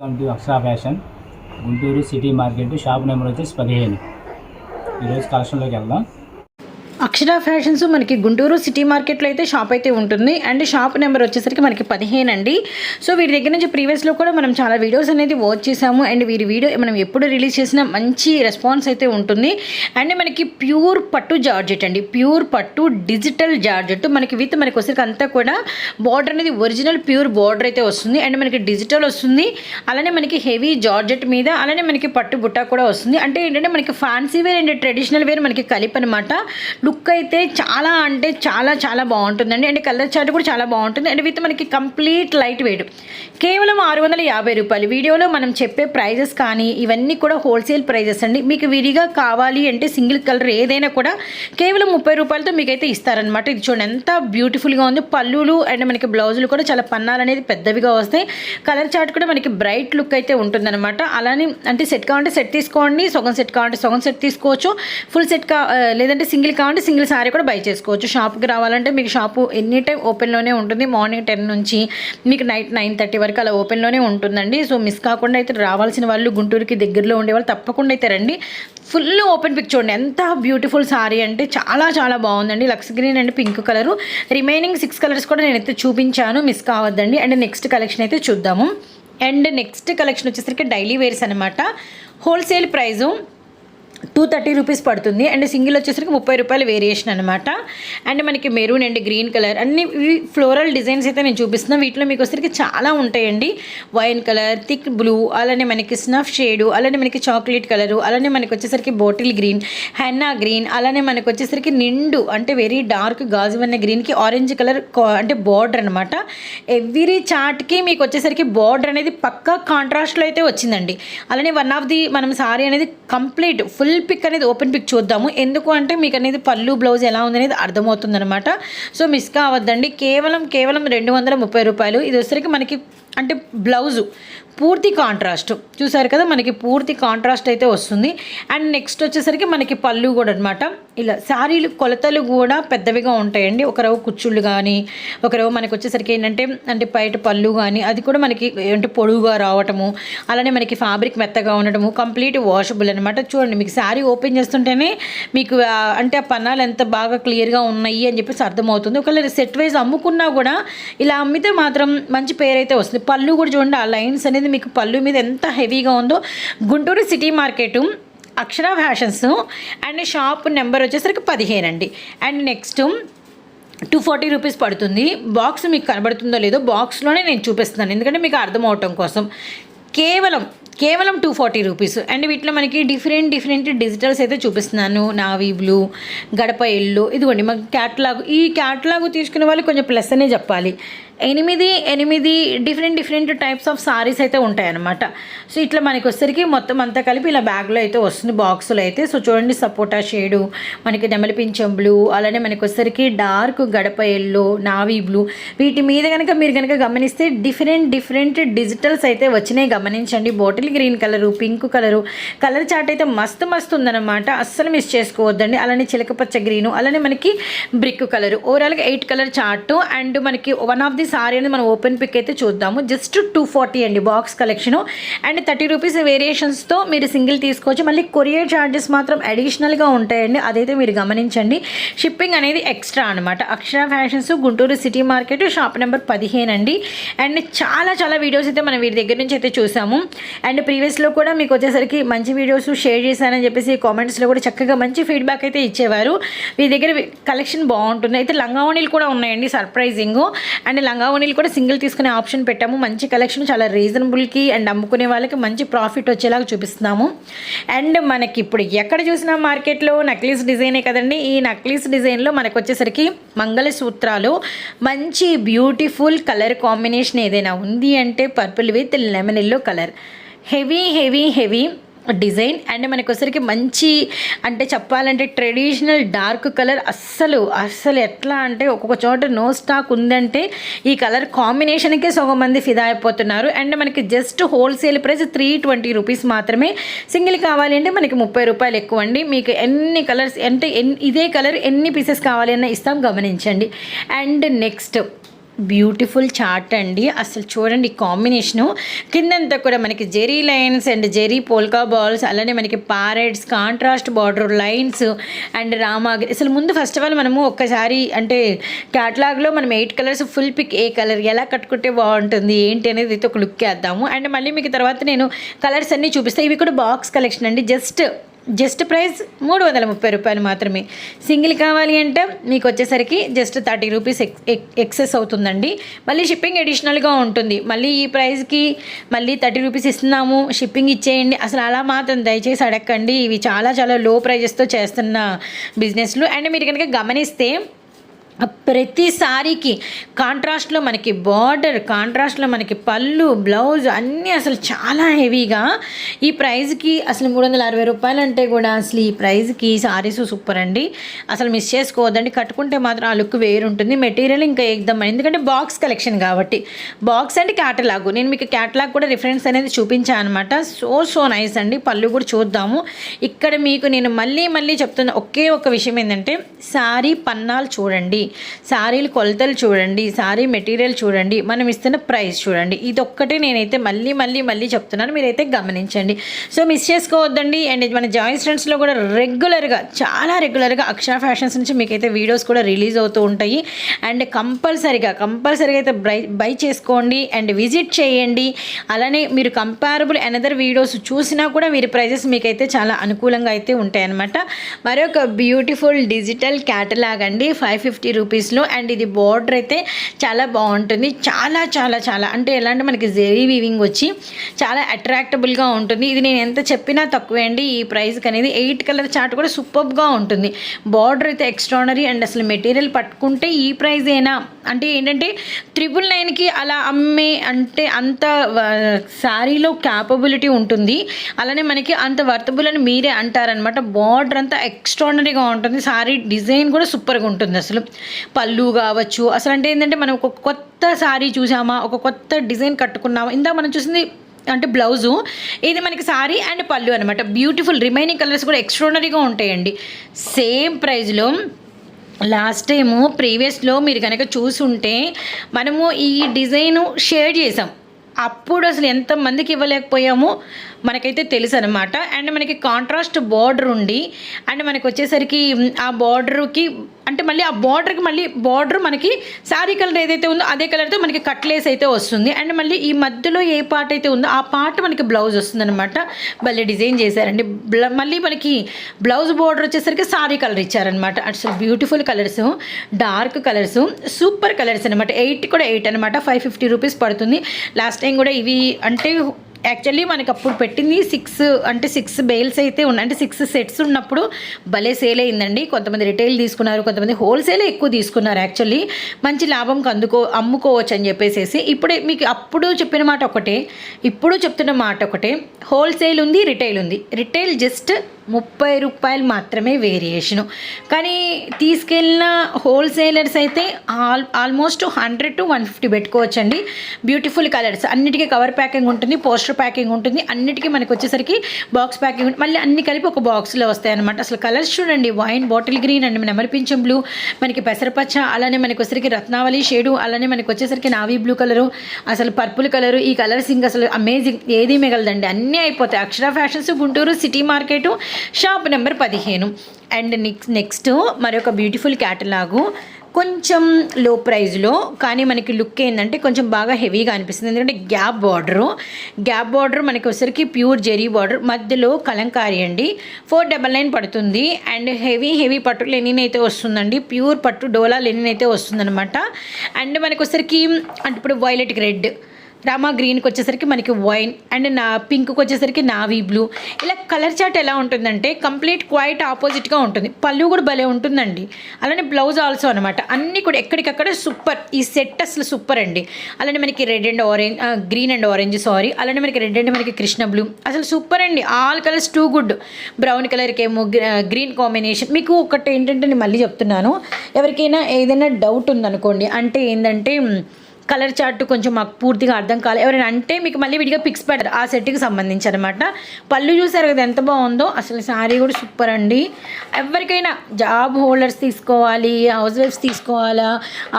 Welcome to Akshara fashion. Guntur city market shop number వచ్చేసి పదిహేను. ఈరోజు కలెక్షన్లోకి వెళ్దాం. అక్షర ఫ్యాషన్స్ మనకి గుంటూరు సిటీ మార్కెట్లో అయితే షాప్ అయితే ఉంటుంది. అండ్ షాప్ నెంబర్ వచ్చేసరికి మనకి పదిహేను అండి. సో వీరి దగ్గర నుంచి ప్రీవియస్లో కూడా మనం చాలా వీడియోస్ అనేది వాచ్ చేసాము అండ్ వీరి వీడియో మనం ఎప్పుడు రిలీజ్ చేసినా మంచి రెస్పాన్స్ అయితే ఉంటుంది. అండ్ మనకి ప్యూర్ పట్టు జార్జెట్ అండి. ప్యూర్ పట్టు డిజిటల్ జార్జెట్. మనకి విత్ మనకి వచ్చరికి అంతా కూడా బార్డర్ అనేది ఒరిజినల్ ప్యూర్ బార్డర్ అయితే వస్తుంది. అండ్ మనకి డిజిటల్ వస్తుంది. అలానే మనకి హెవీ జార్జెట్ మీద అలానే మనకి పట్టు బుట్ట కూడా వస్తుంది. అంటే ఏంటంటే మనకి fancy wear and traditional wear మనకి కలిపి అనమాట లుక్ అయితే చాలా అంటే చాలా చాలా బాగుంటుందండి. అండ్ కలర్ చార్ట్ కూడా చాలా బాగుంటుంది. అండ్ విత్ మనకి కంప్లీట్ లైట్ వెయిట్. కేవలం ఆరు వందల యాభై రూపాయలు. వీడియోలో మనం చెప్పే ప్రైజెస్ కానీ ఇవన్నీ కూడా హోల్సేల్ ప్రైజెస్ అండి. మీకు విడిగా కావాలి అంటే సింగిల్ కలర్ ఏదైనా కూడా కేవలం ముప్పై రూపాయలతో మీకైతే ఇస్తారనమాట ఇది చూడండి ఎంత బ్యూటిఫుల్గా ఉంది. పళ్ళులు అండ్ మనకి బ్లౌజులు కూడా చాలా పన్నాలు అనేది పెద్దవిగా వస్తాయి. కలర్ చార్ట్ కూడా మనకి బ్రైట్ లుక్ అయితే ఉంటుందన్నమాట. అలానే అంటే సెట్ కావాలంటే సెట్ తీసుకోండి. సగం సెట్ కావాలంటే సగం సెట్ తీసుకోవచ్చు. ఫుల్ సెట్ కా లేదంటే సింగిల్ కావాలంటే సింగిల్ సారీ కూడా బై చేసుకోవచ్చు. షాప్కి రావాలంటే మీకు షాపు ఎనీ టైం ఓపెన్లోనే ఉంటుంది. మార్నింగ్ టెన్ నుంచి మీకు నైట్ నైన్ థర్టీ వరకు అలా ఓపెన్లోనే ఉంటుందండి. సో మిస్ కాకుండా అయితే రావాల్సిన వాళ్ళు గుంటూరుకి దగ్గరలో ఉండే వాళ్ళు తప్పకుండా అయితే రండి. ఫుల్ ఓపెన్ పిక్ చూడండి. ఎంత బ్యూటిఫుల్ సారీ అంటే చాలా చాలా బాగుందండి. Lux green and pink colour. Remaining six colours కూడా నేనైతే చూపించాను. మిస్ కావద్దండి. అండ్ నెక్స్ట్ కలెక్షన్ అయితే చూద్దాము. అండ్ నెక్స్ట్ కలెక్షన్ వచ్చేసరికి డైలీ వేర్స్ అనమాట wholesale price two thirty rupees పడుతుంది. అండ్ సింగిల్ వచ్చేసరికి ముప్పై రూపాయల వేరియేషన్ అనమాట అండ్ మనకి మెరూన్ అండ్ గ్రీన్ కలర్ అన్ని ఫ్లోరల్ డిజైన్స్ అయితే నేను చూపిస్తున్నాను వీటిలో మీకు వచ్చేసరికి చాలా ఉంటాయండి. వైన్ కలర్ థిక్ బ్లూ అలానే మనకి స్నఫ్ షేడు అలానే మనకి చాక్లెట్ కలరు అలానే మనకి వచ్చేసరికి బాటిల్ గ్రీన్ హెన్నా గ్రీన్ అలానే మనకు వచ్చేసరికి నిండు అంటే వెరీ డార్క్ గాజు వన్న గ్రీన్కి ఆరెంజ్ కలర్ అంటే బార్డర్ అనమాట ఎవ్రీ చార్ట్కి మీకు వచ్చేసరికి బార్డర్ అనేది పక్కా కాంట్రాస్ట్లో అయితే వచ్చిందండి. అలానే వన్ ఆఫ్ ది మనం సారీ అనేది కంప్లీట్ ఫుల్ పిక్ అనేది ఓపెన్ పిక్ చూద్దాము. ఎందుకు అంటే మీకు అనేది పళ్ళు బ్లౌజ్ ఎలా ఉంది అనేది అర్థమవుతుంది అనమాట సో మిస్ కావద్దండి. కేవలం కేవలం రెండు వందల ముప్పై రూపాయలు. ఇది వచ్చరికి మనకి అంటే బ్లౌజు పూర్తి కాంట్రాస్ట్. చూసారు కదా మనకి పూర్తి కాంట్రాస్ట్ అయితే వస్తుంది. అండ్ నెక్స్ట్ వచ్చేసరికి మనకి పళ్ళు కూడా అనమాట ఇలా శారీలు కొలతలు కూడా పెద్దవిగా ఉంటాయండి. ఒక కుచ్చుళ్ళు కానీ ఒక మనకు వచ్చేసరికి ఏంటంటే అంటే బయట పళ్ళు కానీ అది కూడా మనకి అంటే పొడుగుగా రావటము అలానే మనకి ఫ్యాబ్రిక్ మెత్తగా ఉండటము కంప్లీట్ వాషబుల్ అనమాట చూడండి మీకు శారీ ఓపెన్ చేస్తుంటేనే మీకు అంటే ఆ పన్నాలు ఎంత బాగా క్లియర్గా ఉన్నాయి అని చెప్పేసి అర్థమవుతుంది. ఒకవేళ సెట్ వైజ్ అమ్ముకున్నా కూడా ఇలా అమ్మితే మాత్రం మంచి పేరు అయితే వస్తుంది. పళ్ళు కూడా చూడండి ఆ లైన్స్ అనేది మీకు పళ్ళు మీద ఎంత హెవీగా ఉందో Guntur city market Akshara fashions. And shop number వచ్చేసరికి పదిహేను అండి and next two forty rupees పడుతుంది. బాక్స్ మీకు కనబడుతుందో లేదో బాక్స్లోనే నేను చూపిస్తున్నాను. ఎందుకంటే మీకు అర్థం అవటం కోసం. కేవలం కేవలం టూ ఫార్టీ రూపీస్. అండ్ వీటిలో మనకి డిఫరెంట్ డిఫరెంట్ డిజిటల్స్ అయితే చూపిస్తున్నాను. నావీ బ్లూ గడప ఎల్లు. ఇదిగోండి మాకు క్యాట్లాగ్ ఈ క్యాట్లాగ్ తీసుకునే వాళ్ళు కొంచెం ప్లస్ అనే చెప్పాలి. ఎనిమిది ఎనిమిది different different types of saris అయితే ఉంటాయన్నమాట. సో ఇట్లా మనకి వచ్చేసరికి మొత్తం అంతా కలిపి ఇలా బ్యాగ్లో అయితే వస్తుంది బాక్సులు అయితే. సో చూడండి సపోటా షేడు మనకి నెమలిపించం బ్లూ అలానే మనకి వచ్చేసరికి డార్క్ గడప ఎల్లో నావీ బ్లూ వీటి మీద కనుక మీరు కనుక గమనిస్తే డిఫరెంట్ డిఫరెంట్ డిజిటల్స్ అయితే వచ్చినాయి. గమనించండి. Bottle green colour pink colour colour chart అయితే మస్తు మస్తు ఉందన్నమాట. అస్సలు మిస్ చేసుకోవద్దండి. అలానే చిలకపచ్చ గ్రీను అలానే మనకి బ్రిక్ కలర్ ఓవరాల్గా ఎయిట్ కలర్ చార్ట్ అండ్ మనకి వన్ ఆఫ్ ది సారీ అనేది మనం ఓపెన్ పిక్ అయితే చూద్దాము. జస్ట్ టూ ఫార్టీ అండి box collection and thirty rupees వేరియేషన్స్తో మీరు సింగిల్ తీసుకోవచ్చు. మళ్ళీ కొరియర్ ఛార్జెస్ మాత్రం అడిషనల్గా ఉంటాయండి. అదైతే మీరు గమనించండి. షిప్పింగ్ అనేది ఎక్స్ట్రా అనమాట Akshara fashions Guntur city market shop number పదిహేను అండి. అండ్ చాలా చాలా వీడియోస్ అయితే మనం వీరి దగ్గర నుంచి అయితే చూసాము. అండ్ ప్రీవియస్లో కూడా మీకు వచ్చేసరికి మంచి వీడియోస్ షేర్ చేశానని చెప్పేసి కామెంట్స్లో కూడా చక్కగా మంచి ఫీడ్బ్యాక్ అయితే ఇచ్చేవారు. వీరి దగ్గర కలెక్షన్ బాగుంటుంది. అయితే లంగావణీలు కూడా ఉన్నాయండి సర్ప్రైజింగ్ అండ్ లంగావణీలు కూడా సింగిల్ తీసుకునే ఆప్షన్ పెట్టాము. మంచి కలెక్షన్ చాలా రీజనబుల్కి అండ్ అమ్ముకునే వాళ్ళకి మంచి ప్రాఫిట్ వచ్చేలాగా చూపిస్తున్నాము. అండ్ మనకి ఇప్పుడు ఎక్కడ చూసినా మార్కెట్లో నక్లీస్ డిజైనే కదండి. ఈ నక్లీస్ డిజైన్లో మనకు వచ్చేసరికి మంగళసూత్రాలు మంచి బ్యూటిఫుల్ కలర్ కాంబినేషన్ ఏదైనా ఉంది అంటే purple with lemon yellow colour. Heavy heavy heavy design and మనకు వచ్చరికి మంచి అంటే చెప్పాలంటే ట్రెడిషనల్ డార్క్ కలర్ అస్సలు అస్సలు ఎట్లా అంటే ఒక్కొక్క చోట నో స్టాక్ ఉందంటే ఈ కలర్ కాంబినేషన్కే సగం మంది ఫిదా అయిపోతున్నారు. అండ్ మనకి just wholesale price three twenty rupees మాత్రమే. సింగిల్ కావాలి అంటే మనకి ముప్పై రూపాయలు ఎక్కువ అండి. మీకు ఎన్ని కలర్స్ అంటే ఎన్ని ఇదే కలర్ ఎన్ని పీసెస్ కావాలి అన్న ఇస్తాం గమనించండి. అండ్ నెక్స్ట్ బ్యూటిఫుల్ చార్ట్ అండి. అసలు చూడండి కాంబినేషను. కిందంతా కూడా మనకి zari lines and zari polka balls అలానే మనకి parrots contrast border lines and రామాగ్రి అసలు ముందు ఫస్ట్ ఆఫ్ ఆల్ మనము ఒక్కసారి అంటే క్యాటలాగ్లో మనం ఎయిట్ కలర్స్ ఫుల్ పిక్ ఏ కలర్ ఎలా కట్టుకుంటే బాగుంటుంది ఏంటి అనేది అయితే ఒక లుక్ వేద్దాము. అండ్ మళ్ళీ మీకు తర్వాత నేను కలర్స్ అన్నీ చూపిస్తాను ఇవి కూడా బాక్స్ కలెక్షన్ అండి. జస్ట్ జస్ట్ ప్రైస్ మూడు వందల ముప్పై రూపాయలు మాత్రమే. సింగిల్ కావాలి అంటే మీకు వచ్చేసరికి జస్ట్ థర్టీ రూపీస్ ఎక్- ఎక్సెస్ అవుతుందండి. మళ్ళీ షిప్పింగ్ అడిషనల్గా ఉంటుంది. మళ్ళీ ఈ ప్రైస్కి మళ్ళీ థర్టీ రూపీస్ ఇస్తున్నాము షిప్పింగ్ ఇచ్చేయండి. అసలు అలా మాత్రం దయచేసి అడగండి ఇవి చాలా చాలా లో ప్రైజెస్తో చేస్తున్న బిజినెస్లు అండ్ మీరు కనుక గమనిస్తే ప్రతిసారికి కాంట్రాస్ట్లో మనకి బార్డర్ కాంట్రాస్ట్లో మనకి పళ్ళు బ్లౌజ్ అన్నీ అసలు చాలా హెవీగా. ఈ ప్రైస్కి అసలు మూడు వందల అరవై రూపాయలు అంటే కూడా అసలు ఈ ప్రైజ్కి సారీస్ సూపర్ అండి. అసలు మిస్ చేసుకోవద్దండి. కట్టుకుంటే మాత్రం ఆ లుక్ వేరుంటుంది. మెటీరియల్ ఇంకా ఎగ్దమ్ ఎందుకంటే బాక్స్ కలెక్షన్ కాబట్టి. Box and catalogue. నేను మీకు క్యాటలాగ్ కూడా రిఫరెన్స్ అనేది చూపించాను అనమాట సో సో నైస్ అండి. పళ్ళు కూడా చూద్దాము. ఇక్కడ మీకు నేను మళ్ళీ మళ్ళీ చెప్తున్న ఒకే ఒక విషయం ఏంటంటే సారీ పన్నాలు చూడండి. సారీలు కొలతలు చూడండి సారీ మెటీరియల్ చూడండి మనం ఇస్తున్న ప్రైస్ చూడండి. ఇది నేనైతే మళ్ళీ మళ్ళీ మళ్ళీ చెప్తున్నాను. మీరైతే గమనించండి. సో మిస్ చేసుకోవద్దండి. అండ్ మన జాయిన్ ఫ్రెండ్స్లో కూడా రెగ్యులర్గా చాలా రెగ్యులర్గా అక్షర ఫ్యాషన్స్ నుంచి మీకైతే వీడియోస్ కూడా రిలీజ్ అవుతూ ఉంటాయి. అండ్ కంపల్సరిగా కంపల్సరిగా అయితే బై బై చేసుకోండి. అండ్ విజిట్ చేయండి. అలానే మీరు కంపారబుల్ అనదర్ వీడియోస్ చూసినా కూడా మీరు ప్రైజెస్ మీకైతే చాలా అనుకూలంగా అయితే ఉంటాయన్నమాట. మరొక బ్యూటిఫుల్ డిజిటల్ క్యాటలాగ్ అండి. ఫైవ్ ఫిఫ్టీ రూపీస్లో అండ్ ఇది బార్డర్ అయితే చాలా బాగుంటుంది. చాలా చాలా చాలా. అంటే ఎలా అంటే మనకి జెరీ వీవింగ్ వచ్చి చాలా అట్రాక్టబుల్గా ఉంటుంది. ఇది నేను ఎంత చెప్పినా తక్కువే అండి. ఈ ప్రైస్కి అనేది ఎయిట్ కలర్ చార్ట్ కూడా సూపర్గా ఉంటుంది. బార్డర్ అయితే ఎక్స్ట్రానరీ అండ్ అసలు మెటీరియల్ పట్టుకుంటే ఈ ప్రైస్ ఏనా? అంటే ఏంటంటే ట్రిపుల్ నైన్కి అలా అమ్మే అంటే అంత శారీలో క్యాపబిలిటీ ఉంటుంది. అలానే మనకి అంత వర్తబుల్ అని మీరే అంటారనమాట బార్డర్ అంతా ఎక్స్ట్రానరీగా ఉంటుంది. శారీ డిజైన్ కూడా సూపర్గా ఉంటుంది అసలు. పళ్ళు కావచ్చు. అసలు అంటే ఏంటంటే మనం ఒక కొత్త శారీ చూసామా? ఒక కొత్త డిజైన్ కట్టుకున్నామా? ఇందా మనం చూసింది అంటే బ్లౌజు. ఇది మనకి సారీ అండ్ పళ్ళు అనమాట బ్యూటిఫుల్ రిమైనింగ్ కలర్స్ కూడా ఎక్స్ట్రానరీగా ఉంటాయండి. సేమ్ ప్రైస్లో లాస్ట్ టైము ప్రీవియస్లో మీరు కనుక చూసుంటే మనము ఈ డిజైను షేర్ చేసాం. అప్పుడు అసలు ఎంతమందికి ఇవ్వలేకపోయామో? మనకైతే తెలుసు అనమాట అండ్ మనకి కాంట్రాస్ట్ బార్డర్ ఉండి అండ్ మనకి వచ్చేసరికి ఆ బార్డర్కి అంటే మళ్ళీ ఆ బార్డర్కి మళ్ళీ బార్డర్ మనకి శారీ కలర్ ఏదైతే ఉందో అదే కలర్తో మనకి కట్లేస్ అయితే వస్తుంది. అండ్ మళ్ళీ ఈ మధ్యలో ఏ పార్ట్ అయితే ఉందో ఆ పార్ట్ మనకి బ్లౌజ్ వస్తుందన్నమాట. మళ్ళీ భలే డిజైన్ చేశారండి. మళ్ళీ మనకి బ్లౌజ్ బార్డర్ వచ్చేసరికి సారీ కలర్ ఇచ్చారనమాట అసలు beautiful colours dark colours super colours అనమాట ఎయిట్ కూడా ఎయిట్ అనమాట ఫైవ్ ఫిఫ్టీ రూపీస్ పడుతుంది. లాస్ట్ టైం కూడా ఇవి అంటే యాక్చువల్లీ మనకి అప్పుడు పెట్టింది సిక్స్ అంటే సిక్స్ బెయిల్స్ అయితే ఉన్నాయి అంటే సిక్స్ సెట్స్ ఉన్నప్పుడు భలే సేల్ అయిందండి. కొంతమంది రిటైల్ తీసుకున్నారు కొంతమంది హోల్సేల్ ఎక్కువ తీసుకున్నారు యాక్చువల్లీ మంచి లాభంకి అందుకో అమ్ముకోవచ్చు అని చెప్పేసి ఇప్పుడే మీకు అప్పుడు చెప్పిన మాట ఒకటే ఇప్పుడు చెప్తున్న మాట ఒకటే. హోల్సేల్ ఉంది రిటైల్ ఉంది. రిటైల్ జస్ట్ ముప్పై రూపాయలు మాత్రమే వేరియేషను. కానీ తీసుకెళ్ళిన హోల్సేలర్స్ అయితే all almost hundred to one fifty పెట్టుకోవచ్చండి. Beautiful colours. అన్నిటికీ కవర్ ప్యాకింగ్ ఉంటుంది పోస్టర్ ప్యాకింగ్ ఉంటుంది. అన్నిటికీ మనకి వచ్చేసరికి బాక్స్ ప్యాకింగ్ ఉంటుంది. మళ్ళీ అన్ని కలిపి ఒక బాక్స్లో వస్తాయి అనమాట అసలు కలర్స్ చూడండి వైన్ బాటిల్ గ్రీన్ అండ్ నెమరిపించం బ్లూ మనకి పెసరపచ్చ అలానే మనకు వచ్చేసరికి రత్నావళి షేడు అలానే మనకి వచ్చేసరికి నావీ బ్లూ కలరు అసలు పర్పుల్ కలరు ఈ కలర్స్ ఇంకా అసలు అమేజింగ్ ఏది మిగలదండి. అన్నీ అయిపోతాయి. Akshara fashions Guntur city market shop number పదిహేను. అండ్ నెక్స్ట్ నెక్స్ట్ మరొక బ్యూటిఫుల్ క్యాటలాగు కొంచెం లో ప్రైజ్లో కానీ మనకి లుక్ ఏంటంటే కొంచెం బాగా హెవీగా అనిపిస్తుంది. ఎందుకంటే గ్యాప్ బార్డరు గ్యాప్ బార్డర్ మనకి వచ్చరికి ప్యూర్ జెరీ బార్డర్ మధ్యలో కలంకారీ అండి. ఫోర్ డబల్ నైన్ పడుతుంది. అండ్ హెవీ హెవీ పట్టు లెనిన్ అయితే వస్తుందండి. ప్యూర్ పట్టు డోలా లెనిన్ అయితే వస్తుందన్నమాట. అండ్ మనకి వచ్చరికి అంటే ఇప్పుడు వైలెట్ రెడ్ రామా గ్రీన్కి వచ్చేసరికి మనకి వైన్ అండ్ నా పింక్కి వచ్చేసరికి నావీ బ్లూ. ఇలా కలర్ చార్ట్ ఎలా ఉంటుందంటే కంప్లీట్ క్వైట్ ఆపోజిట్గా ఉంటుంది. పళ్ళు కూడా భలే ఉంటుందండి. అలానే బ్లౌజ్ ఆల్సో అనమాట అన్నీ కూడా ఎక్కడికక్కడ సూపర్. ఈ సెట్ అసలు సూపర్ అండి. అలానే మనకి red and orange green and orange sari. అలానే మనకి రెడ్ అండ్ మనకి కృష్ణ బ్లూ. అసలు సూపర్ అండి. All colours too good. Brown కలర్కి ఏమో గ్రీన్ కాంబినేషన్. మీకు ఒకటి ఏంటంటే నేను మళ్ళీ చెప్తున్నాను. ఎవరికైనా ఏదైనా డౌట్ ఉందనుకోండి. అంటే ఏంటంటే కలర్ చార్ట్ కొంచెం మాకు పూర్తిగా అర్థం కాలేదు ఎవరైనా అంటే మీకు మళ్ళీ విడిగా పిక్స్ పెడతారు. ఆ సెట్కి సంబంధించి అనమాట పళ్ళు చూసారు కదా ఎంత బాగుందో. అసలు శారీ కూడా సూపర్ అండి. ఎవరికైనా జాబ్ హోల్డర్స్ తీసుకోవాలి హౌస్ వైఫ్స్ తీసుకోవాలా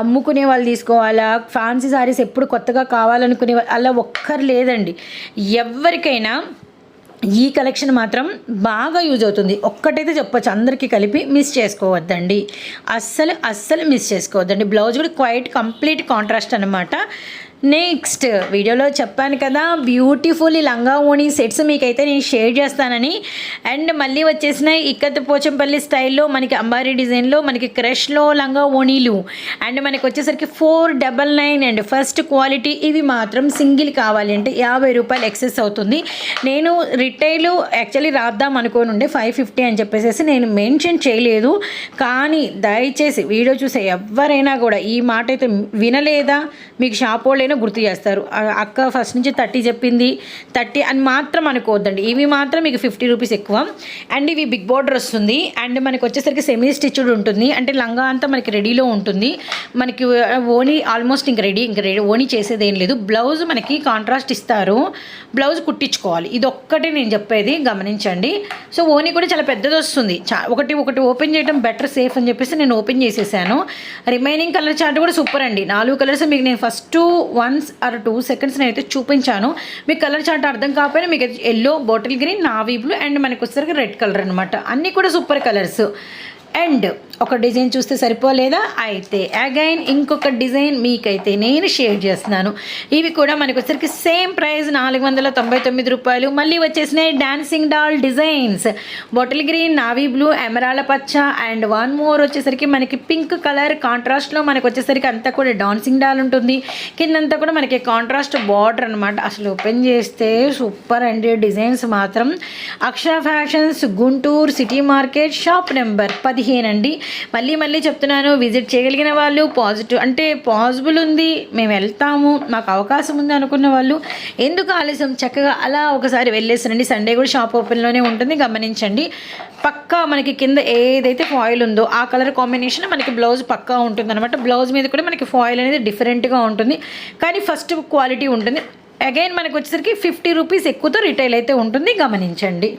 అమ్ముకునే వాళ్ళు తీసుకోవాలా ఫ్యాన్సీ శారీస్ ఎప్పుడు కొత్తగా కావాలనుకునే వాళ్ళు అలా ఒక్కరు లేదండి. ఎవరికైనా ఈ కలెక్షన్ మాత్రం బాగా యూజ్ అవుతుంది. ఒక్కటైతే చెప్పొచ్చు. అందరికీ కలిపి మిస్ చేసుకోవద్దండి. అస్సలు అస్సలు మిస్ చేసుకోవద్దండి. బ్లౌజ్ కూడా క్వైట్ కంప్లీట్ కాంట్రాస్ట్ అనమాట నెక్స్ట్ వీడియోలో చెప్పాను కదా బ్యూటిఫుల్ ఈ లంగా ఓణి సెట్స్ మీకైతే నేను షేర్ చేస్తానని. అండ్ మళ్ళీ వచ్చేసిన ఇక్కత్ పోచంపల్లి స్టైల్లో మనకి అంబారీ డిజైన్లో మనకి క్రష్లో లంగా ఓణీలు అండ్ మనకి వచ్చేసరికి four double nine and first quality ఇవి మాత్రం సింగిల్ కావాలి అంటే యాభై రూపాయలు ఎక్సెస్ అవుతుంది. నేను రిటైల్ యాక్చువల్లీ రాద్దాం అనుకోని ఉండే ఫైవ్ ఫిఫ్టీ అని చెప్పేసి నేను మెన్షన్ చేయలేదు. కానీ దయచేసి వీడియో చూసే ఎవరైనా కూడా ఈ మాట అయితే వినలేదా? మీకు షాప్ వాళ్ళైనా గుర్తు చేస్తారు. అక్క ఫస్ట్ నుంచి థర్టీ చెప్పింది. థర్టీ అని మాత్రం అనుకోవద్దండి. ఇవి మాత్రం మీకు ఫిఫ్టీ రూపీస్ ఎక్కువ. అండ్ ఇవి బిగ్ బార్డర్ వస్తుంది. అండ్ మనకి వచ్చేసరికి సెమీ స్టిచ్డ్ ఉంటుంది. అంటే లంగా అంతా మనకి రెడీలో ఉంటుంది. మనకి ఓనీ ఆల్మోస్ట్ ఇంక రెడీ ఇంక రెడీ ఓనీ చేసేది ఏం లేదు. బ్లౌజ్ మనకి కాంట్రాస్ట్ ఇస్తారు. బ్లౌజ్ కుట్టించుకోవాలి. ఇది ఒక్కటే నేను చెప్పేది గమనించండి. సో ఓనీ కూడా చాలా పెద్దది వస్తుంది. చా ఒకటి ఒకటి ఓపెన్ చేయడం బెటర్ సేఫ్ అని చెప్పేసి నేను ఓపెన్ చేసేసాను. రిమైనింగ్ కలర్ చార్ట్ కూడా సూపర్ అండి. నాలుగు కలర్స్ మీకు నేను first ones or two seconds నేనైతే చూపించాను. మీకు కలర్ చార్ట్ అర్థం కాకపోయినా మీకు yellow bottle green navy blue and మనకి వచ్చేసరికి రెడ్ కలర్ అనమాట అన్నీ కూడా సూపర్ కలర్స్ అండ్ ఒక డిజైన్ చూస్తే సరిపోలేదా? అయితే అగైన్ ఇంకొక డిజైన్ మీకైతే నేను షేర్ చేస్తున్నాను. ఇవి కూడా మనకు వచ్చరికి సేమ్ ప్రైస్ నాలుగు వందల తొంభై తొమ్మిది రూపాయలు. మళ్ళీ వచ్చేసినాయి dancing doll designs. Bottle green navy blue emerald పచ్చ అండ్ వన్ మోర్ వచ్చేసరికి మనకి పింక్ కలర్. కాంట్రాస్ట్లో మనకు వచ్చేసరికి అంతా కూడా డాన్సింగ్ డాల్ ఉంటుంది. కిందంతా కూడా మనకి కాంట్రాస్ట్ బార్డర్ అనమాట అసలు ఓపెన్ చేస్తే సూపర్ అండి. డిజైన్స్ మాత్రం Akshara fashions Guntur city market shop number పదిహేను అండి. మళ్ళీ మళ్ళీ చెప్తున్నాను విజిట్ చేయగలిగిన వాళ్ళు పాజిటివ్ అంటే పాసిబుల్ ఉంది మేము వెళ్తాము మాకు అవకాశం ఉంది అనుకున్న వాళ్ళు ఎందుకు ఆలస్యం? చక్కగా అలా ఒకసారి వెళ్ళేసానండి. సండే కూడా షాప్ ఓపెన్లోనే ఉంటుంది గమనించండి. పక్కా మనకి కింద ఏదైతే ఫాయిల్ ఉందో ఆ కలర్ కాంబినేషన్ మనకి బ్లౌజ్ పక్కా ఉంటుంది అనమాట బ్లౌజ్ మీద కూడా మనకి ఫాయిల్ అనేది డిఫరెంట్గా ఉంటుంది. కానీ ఫస్ట్ క్వాలిటీ ఉంటుంది. అగైన్ మనకు వచ్చేసరికి ఫిఫ్టీ రూపీస్ ఎక్కువతో రిటైల్ అయితే ఉంటుంది గమనించండి.